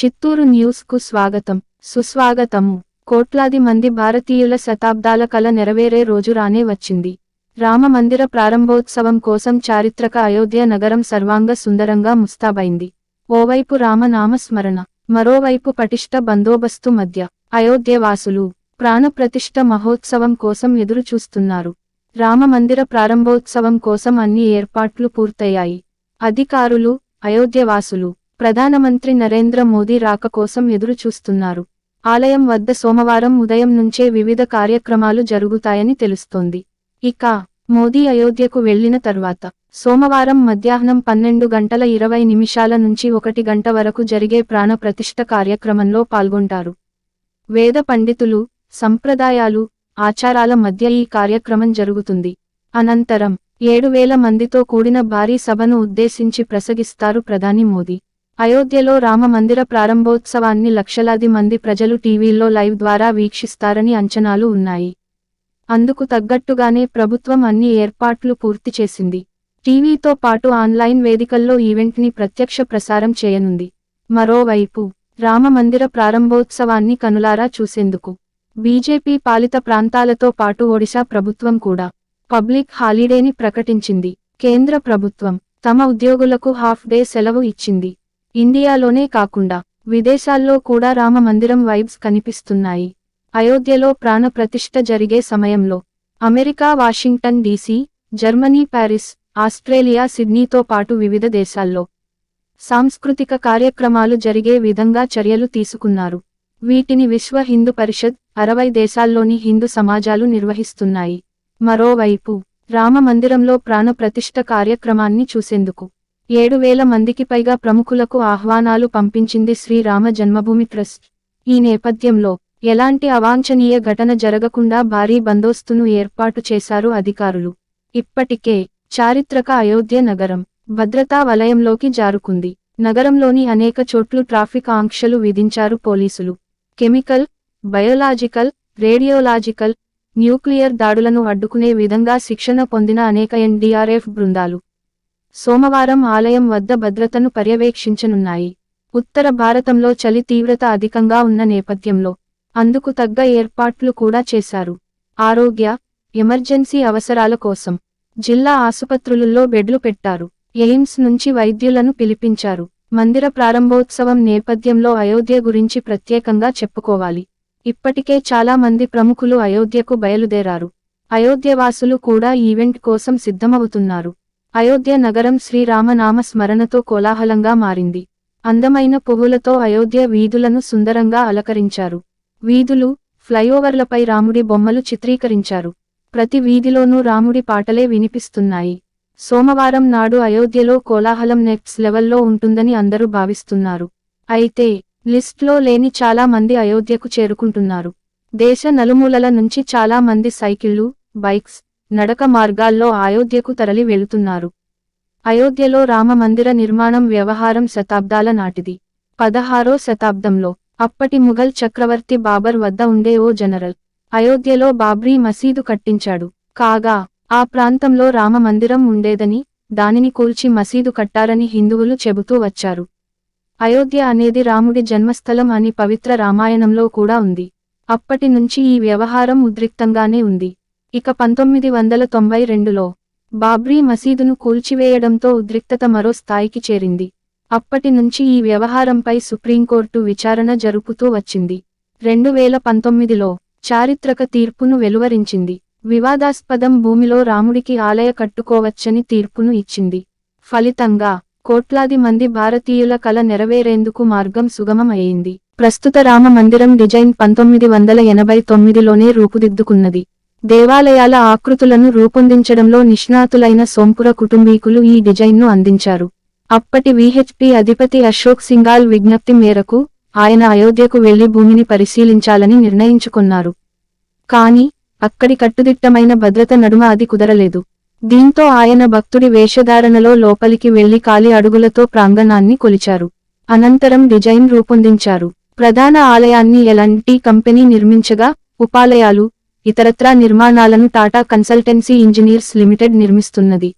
చిత్తూరు న్యూస్కు స్వాగతం. సుస్వాగతము కోట్లాది మంది భారతీయుల శతాబ్దాల కల నెరవేరే రోజు రానే వచ్చింది. రామ మందిర ప్రారంభోత్సవం కోసం చారిత్రక అయోధ్య నగరం సర్వాంగ సుందరంగా ముస్తాబైంది. ఓవైపు రామనామ స్మరణ మరోవైపు పటిష్ట బందోబస్తు మధ్య అయోధ్యవాసులు ప్రాణప్రతిష్ఠ మహోత్సవం కోసం ఎదురుచూస్తున్నారు రామమందిర రామ మందిర ప్రారంభోత్సవం కోసం అన్ని ఏర్పాట్లు పూర్తయ్యాయి. అధికారులు అయోధ్యవాసులు ప్రధానమంత్రి నరేంద్ర మోదీ రాక కోసం ఎదురు చూస్తున్నారు ఆలయం వద్ద సోమవారం ఉదయం నుంచే వివిధ కార్యక్రమాలు జరుగుతాయని తెలుస్తోంది. ఇక మోదీ అయోధ్యకు వెళ్ళిన తర్వాత సోమవారం మధ్యాహ్నం పన్నెండు గంటల ఇరవై నిమిషాల నుంచి ఒకటి గంట వరకు జరిగే ప్రాణ ప్రతిష్ఠ కార్యక్రమంలో పాల్గొంటారు. వేద పండితులు సంప్రదాయాలు ఆచారాల మధ్య ఈ కార్యక్రమం జరుగుతుంది. అనంతరం ఏడు వేల మందితో కూడిన భారీ సభను ఉద్దేశించి ప్రసగిస్తారు ప్రధాని మోదీ. అయోధ్యలో రామ మందిర ప్రారంభోత్సవాన్ని లక్షలాది మంది ప్రజలు టీవీల్లో లైవ్ ద్వారా వీక్షిస్తారని అంచనాలు ఉన్నాయి. అందుకు తగ్గట్టుగానే ప్రభుత్వం అన్ని ఏర్పాట్లు పూర్తి చేసింది. టీవీతో పాటు ఆన్లైన్ వేదికల్లో ఈవెంట్ని ప్రత్యక్ష ప్రసారం చేయనుంది. మరోవైపు రామ మందిర ప్రారంభోత్సవాన్ని కనులారా చూసేందుకు బీజేపీ పాలిత ప్రాంతాలతో పాటు ఒడిశా ప్రభుత్వం కూడా పబ్లిక్ హాలిడేని ప్రకటించింది. కేంద్ర ప్రభుత్వం తమ ఉద్యోగులకు హాఫ్ డే సెలవు ఇచ్చింది. ఇండియాలోనే కాకుండా విదేశాల్లో కూడా రామ మందిరం వైబ్స్ కనిపిస్తున్నాయి. అయోధ్యలో ప్రాణప్రతిష్ఠ జరిగే సమయంలో America Washington DC Germany Paris Australia సిడ్నీతో పాటు వివిధ దేశాల్లో సాంస్కృతిక కార్యక్రమాలు జరిగే విధంగా చర్యలు తీసుకున్నారు. వీటిని విశ్వ హిందూ పరిషత్ అరవై దేశాల్లోని హిందూ సమాజాలు నిర్వహిస్తున్నాయి. మరోవైపు రామ మందిరంలో ప్రాణప్రతిష్ఠ కార్యక్రమాన్ని చూసేందుకు ఏడు వేల మందికి పైగా ప్రముఖులకు ఆహ్వానాలు పంపించింది శ్రీరామ జన్మభూమి ట్రస్ట్. ఈ నేపథ్యంలో ఎలాంటి అవాంఛనీయ ఘటన జరగకుండా భారీ బందోస్తును ఏర్పాటు చేశారు అధికారులు. ఇప్పటికే చారిత్రక అయోధ్య నగరం భద్రతా వలయంలోకి జారుకుంది. నగరంలోని అనేక చోట్లు ట్రాఫిక్ ఆంక్షలు విధించారు పోలీసులు. కెమికల్ బయోలాజికల్ రేడియోలాజికల్ న్యూక్లియర్ దాడులను అడ్డుకునే విధంగా శిక్షణ పొందిన అనేక ఎన్డీఆర్ఎఫ్ బృందాలు. సోమవారం ఆలయం వద్ద భద్రతను పర్యవేక్షించనున్నాయి. ఉత్తర భారతంలో చలి తీవ్రత అధికంగా ఉన్న నేపథ్యంలో అందుకు తగ్గ ఏర్పాట్లు కూడా చేశారు. ఆరోగ్య ఎమర్జెన్సీ అవసరాల కోసం జిల్లా ఆసుపత్రులలో బెడ్లు పెట్టారు. ఎయిమ్స్ నుంచి వైద్యులను పిలిపించారు. మందిర ప్రారంభోత్సవం నేపథ్యంలో అయోధ్య గురించి ప్రత్యేకంగా చెప్పుకోవాలి. ఇప్పటికే చాలా మంది ప్రముఖులు అయోధ్యకు బయలుదేరారు. అయోధ్యవాసులు కూడా ఈవెంట్ కోసం సిద్ధమవుతున్నారు. అయోధ్య నగరం శ్రీరామనామ స్మరణతో కోలాహలంగా మారింది. అందమైన పువ్వులతో అయోధ్య వీధులను సుందరంగా అలకరించారు. వీధులు ఫ్లైఓవర్లపై రాముడి బొమ్మలు చిత్రీకరించారు. ప్రతి వీధిలోనూ రాముడి పాటలే వినిపిస్తున్నాయి. సోమవారం నాడు అయోధ్యలో కోలాహలం నెక్స్ట్ లెవెల్లో ఉంటుందని అందరూ భావిస్తున్నారు. అయితే లిస్ట్లో లేని చాలా మంది అయోధ్యకు చేరుకుంటున్నారు. దేశ నలుమూలల నుంచి చాలా మంది సైకిళ్ళు బైక్స్ నడక మార్గాల్లో అయోధ్యకు తరలి వెళుతున్నారు. అయోధ్యలో రామమందిర నిర్మాణం వ్యవహారం శతాబ్దాల నాటిది. పదహారో శతాబ్దంలో అప్పటి ముఘల్ చక్రవర్తి బాబర్ వద్ద ఉండే ఓ జనరల్ అయోధ్యలో బాబ్రీ మసీదు కట్టించాడు. కాగా ఆ ప్రాంతంలో రామమందిరం ఉండేదని దానిని కూల్చి మసీదు కట్టారని హిందువులు చెబుతూ వచ్చారు. అయోధ్య అనేది రాముడి జన్మస్థలం అని పవిత్ర రామాయణంలో కూడా ఉంది. అప్పటి నుంచి ఈ వ్యవహారం ఉద్రిక్తంగానే ఉంది. ఇక పంతొమ్మిది వందల తొంభై రెండులో బాబ్రీ మసీదును కూల్చివేయడంతో ఉద్రిక్తత మరో స్థాయికి చేరింది. అప్పటి నుంచి ఈ వ్యవహారంపై సుప్రీంకోర్టు విచారణ జరుపుతూ వచ్చింది. రెండు వేల పంతొమ్మిదిలో చారిత్రక తీర్పును వెలువరించింది. వివాదాస్పదం భూమిలో రాముడికి ఆలయ కట్టుకోవచ్చని తీర్పును ఇచ్చింది. ఫలితంగా కోట్లాది మంది భారతీయుల కల నెరవేరేందుకు మార్గం సుగమం అయింది ప్రస్తుత రామ మందిరం డిజైన్ పంతొమ్మిది వందల ఎనభై తొమ్మిదిలోనే రూపుదిద్దుకున్నది. దేవాలయాల ఆకృతులను రూపొందించడంలో నిష్ణాతులైన సోంపుర కుటుంబీకులు ఈ డిజైన్ను అందించారు. అప్పటి విహెచ్పి అధిపతి అశోక్ సింగాల్ విజ్ఞప్తి మేరకు ఆయన అయోధ్యకు వెళ్ళి భూమిని పరిశీలించాలని నిర్ణయించుకున్నారు. కాని అక్కడి కట్టుదిట్టమైన భద్రత నడుమ అది కుదరలేదు. దీంతో ఆయన భక్తుడి వేషధారణలో లోపలికి వెళ్ళి కాలి అడుగులతో ప్రాంగణాన్ని కొలిచారు. అనంతరం డిజైన్ రూపొందించారు. ప్రధాన ఆలయాన్ని ఎలాంటి కంపెనీ నిర్మించగా ఉపాలయాలు ఇతరత్రా నిర్మాణాలను టాటా కన్సల్టెన్సీ ఇంజనీర్స్ లిమిటెడ్ నిర్మిస్తున్నది.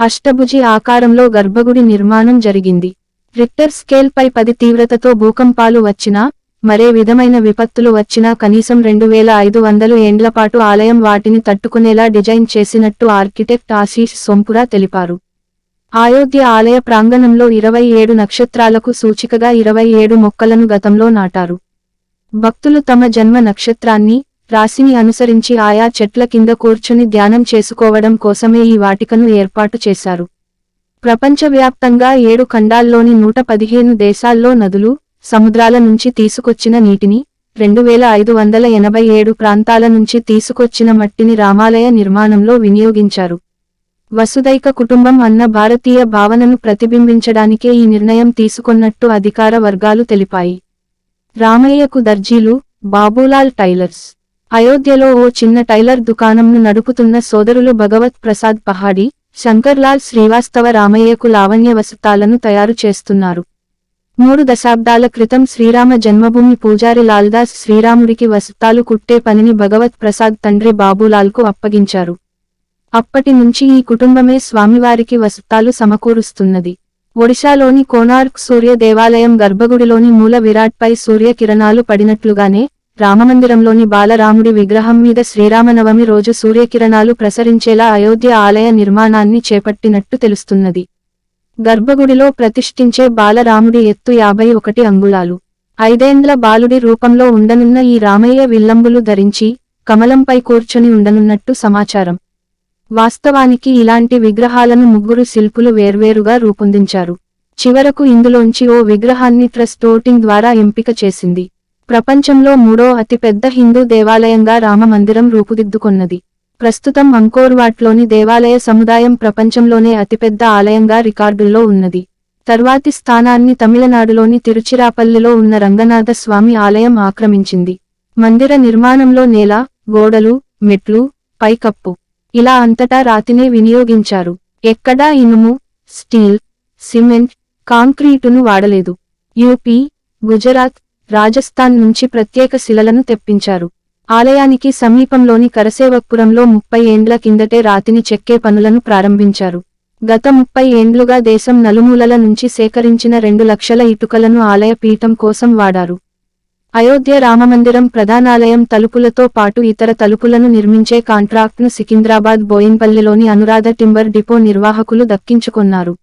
అష్టభుజి ఆకారంలో గర్భగుడి నిర్మాణం జరిగింది. రిక్టర్ స్కేల్పై పది తీవ్రతతో భూకంపాలు వచ్చినా మరే విధమైన విపత్తులు వచ్చినా కనీసం రెండు వేల ఐదు వందలు ఏండ్లపాటు ఆలయం వాటిని తట్టుకునేలా డిజైన్ చేసినట్టు ఆర్కిటెక్ట్ ఆశీష్ సొంపురా తెలిపారు. అయోధ్య ఆలయ ప్రాంగణంలో ఇరవై ఏడు నక్షత్రాలకు సూచికగా ఇరవై ఏడు మొక్కలను గతంలో నాటారు. భక్తులు తమ జన్మ నక్షత్రాన్ని రాశిని అనుసరించి ఆయా చెట్ల కింద కూర్చుని ధ్యానం చేసుకోవడం కోసమే ఈ వాటికను ఏర్పాటు చేశారు. ప్రపంచవ్యాప్తంగా ఏడు ఖండాల్లోని నూట పదిహేను దేశాల్లో నదులు సముద్రాల నుంచి తీసుకొచ్చిన నీటిని రెండు వేల ఐదు వందల ఎనభై ఏడు ప్రాంతాల నుంచి తీసుకొచ్చిన మట్టిని రామాలయ నిర్మాణంలో వినియోగించారు. వసుదైక కుటుంబం అన్న భారతీయ భావనను ప్రతిబింబించడానికే ఈ నిర్ణయం తీసుకున్నట్టు అధికార వర్గాలు తెలిపాయి. రామయ్యకు దర్జీలు బాబూలాల్ టైలర్స్ అయోధ్యలో ఓ చిన్న టైలర్ దుకాణంను నడుపుతున్న సోదరులు భగవత్ ప్రసాద్ పహాడి శంకర్లాల్ శ్రీవాస్తవ రామయ్యకు లావణ్య వసతాలను తయారు చేస్తున్నారు. మూడు దశాబ్దాల క్రితం శ్రీరామ జన్మభూమి పూజారి లాల్దాస్ శ్రీరాముడికి వసతాలు కుట్టే పనిని భగవత్ ప్రసాద్ తండ్రి బాబులాల్కు అప్పగించారు. అప్పటి నుంచి ఈ కుటుంబమే స్వామివారికి వసతాలు సమకూరుస్తున్నది. ఒడిశాలోని కోనార్క్ సూర్య దేవాలయం గర్భగుడిలోని మూల విరాట్పై సూర్యకిరణాలు పడినట్లుగానే రామమందిరంలోని బాలరాముడి విగ్రహం మీద శ్రీరామనవమి రోజు సూర్యకిరణాలు ప్రసరించేలా అయోధ్య ఆలయ నిర్మాణాన్ని చేపట్టినట్టు తెలుస్తున్నది. గర్భగుడిలో ప్రతిష్ఠించే బాలరాముడి ఎత్తు యాభై ఒకటి అంగుళాలు. ఐదేండ్ల బాలుడి రూపంలో ఉండనున్న ఈ రామయ్య విల్లంబులు ధరించి కమలంపై కూర్చొని ఉండనున్నట్టు సమాచారం. వాస్తవానికి ఇలాంటి విగ్రహాలను ముగ్గురు శిల్పులు వేర్వేరుగా రూపొందించారు. చివరకు ఇందులోంచి ఓ విగ్రహాన్ని ట్రస్ట్ ఓటింగ్ ద్వారా ఎంపిక చేసింది. ప్రపంచంలో మూడో అతిపెద్ద హిందూ దేవాలయంగా రామమందిరం రూపుదిద్దుకొన్నది. ప్రస్తుతం అంకోర్వాట్లోని దేవాలయ సముదాయం ప్రపంచంలోనే అతిపెద్ద ఆలయంగా రికార్డుల్లో ఉన్నది. తర్వాతి స్థానాన్ని తమిళనాడులోని తిరుచిరాపల్లిలో ఉన్న రంగనాథ స్వామి ఆలయం ఆక్రమించింది. మందిర నిర్మాణంలో నేల గోడలు మెట్లు పైకప్పు. ఇలా అంతటా రాతినే వినియోగించారు. ఎక్కడా ఇనుము స్టీల్ సిమెంట్ కాంక్రీటును వాడలేదు. యూపీ గుజరాత్ రాజస్థాన్ నుంచి ప్రత్యేక శిలలను తెప్పించారు. ఆలయానికి సమీపంలోని కరసేవక్పురంలో ముప్పై ఏండ్ల కిందటే రాతిని చెక్కే పనులను ప్రారంభించారు. గత ముప్పై ఏండ్లుగా దేశం నలుమూలల నుంచి సేకరించిన రెండు లక్షల ఇటుకలను ఆలయ పీఠం కోసం వాడారు. అయోధ్య రామమందిరం ప్రధానాలయం తలుపులతో పాటు ఇతర తలుపులను నిర్మించే కాంట్రాక్ట్ను సికింద్రాబాద్ బోయిన్పల్లిలోని అనురాధ టింబర్ డిపో నిర్వాహకులు దక్కించుకున్నారు.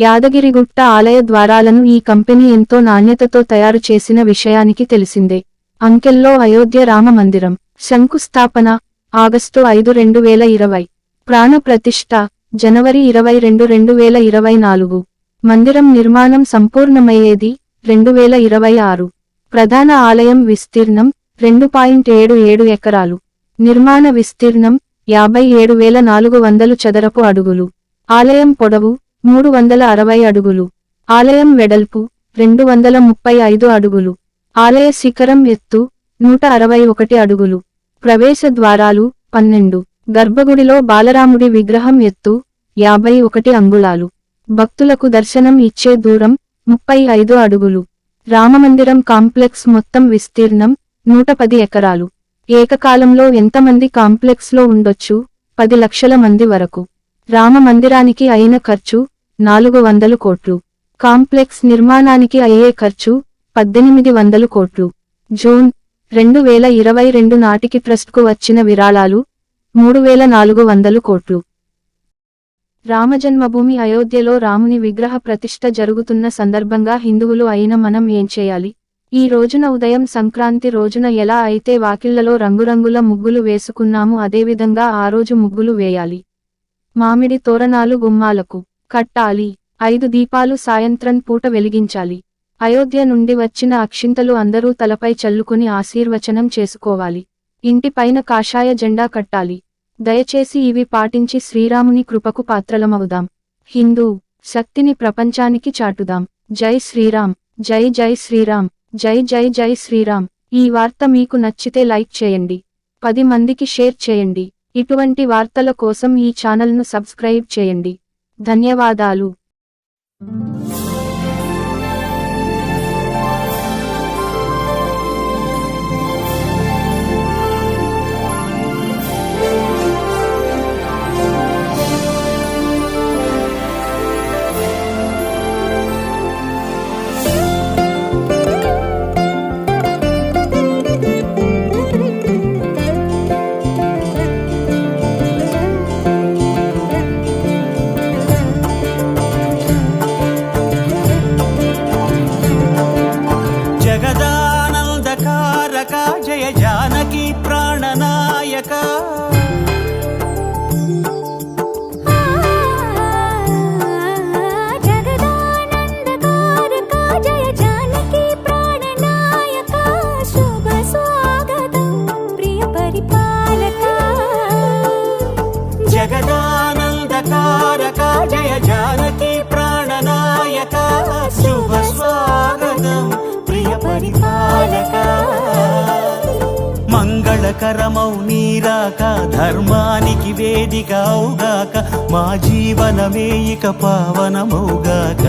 యాదగిరిగుట్ట ఆలయ ద్వారాలను ఈ కంపెనీ ఎంతో నాణ్యతతో తయారు చేసిన విషయానికి తెలిసిందే. అంకెల్లో అయోధ్య రామ మందిరం. శంకుస్థాపన ఆగస్టు ఐదు రెండు వేల ఇరవై. ప్రాణ ప్రతిష్ట జనవరి ఇరవై రెండు రెండు వేల ఇరవై నాలుగు. మందిరం నిర్మాణం సంపూర్ణమయ్యేది రెండు వేల ఇరవై ఆరు. ప్రధాన ఆలయం విస్తీర్ణం రెండు పాయింట్ ఏడు ఏడు ఎకరాలు. నిర్మాణ విస్తీర్ణం యాభై ఏడు వేల నాలుగు వందలు చదరపు అడుగులు. ఆలయం పొడవు మూడు వందల అరవై అడుగులు. ఆలయం వెడల్పు రెండు వందల ముప్పై ఐదు అడుగులు. ఆలయ శిఖరం ఎత్తు నూట అరవై ఒకటి అడుగులు. ప్రవేశ ద్వారాలు పన్నెండు. గర్భగుడిలో బాలరాముడి విగ్రహం ఎత్తు యాభై ఒకటి అంగుళాలు. భక్తులకు దర్శనం ఇచ్చే దూరం ముప్పై ఐదు అడుగులు. రామమందిరం కాంప్లెక్స్ మొత్తం విస్తీర్ణం నూట పది ఎకరాలు. ఏకకాలంలో ఎంతమంది కాంప్లెక్స్లో ఉండొచ్చు? పది లక్షల మంది వరకు. రామ మందిరానికి అయిన ఖర్చు నాలుగు వందలు కోట్లు. కాంప్లెక్స్ నిర్మాణానికి అయ్యే ఖర్చు పద్దెనిమిది వందలు కోట్లు. జూన్ రెండు వేల ఇరవై రెండు నాటికి ట్రస్ట్కు వచ్చిన విరాళాలు మూడు వేల నాలుగు వందలు కోట్లు. రామజన్మభూమి అయోధ్యలో రాముని విగ్రహ ప్రతిష్ఠ జరుగుతున్న సందర్భంగా హిందువులు అయిన మనం ఏం చేయాలి? ఈ రోజున ఉదయం సంక్రాంతి రోజున ఎలా అయితే వాకిళ్ళలో రంగురంగుల ముగ్గులు వేసుకున్నాము అదేవిధంగా ఆ రోజు ముగ్గులు వేయాలి. మామిడి తోరణాలు గుమ్మాలకు కట్టాలి. ఐదు దీపాలు సాయంత్రం పూట వెలిగించాలి. అయోధ్య నుండి వచ్చిన అక్షింతలు అందరూ తలపై చల్లుకుని ఆశీర్వచనం చేసుకోవాలి. ఇంటిపైన కాషాయ జెండా కట్టాలి. దయచేసి ఇవి పాటించి శ్రీరాముని కృపకు పాత్రలమవుదాం. హిందూ శక్తిని ప్రపంచానికి చాటుదాం. జై శ్రీరామ్ జై జై శ్రీరామ్ జై జై జై శ్రీరామ్. ఈ వార్త మీకు నచ్చితే లైక్ చేయండి. పది మందికి షేర్ చేయండి. ఇటువంటి వార్తల కోసం ఈ ఛానల్ను సబ్స్క్రైబ్ చేయండి. ధన్యవాదాలు. మంగళకరమౌ నీరాక ధర్మానికి వేదిక అవుగాక మా జీవనమే ఇక పావనమౌగాక.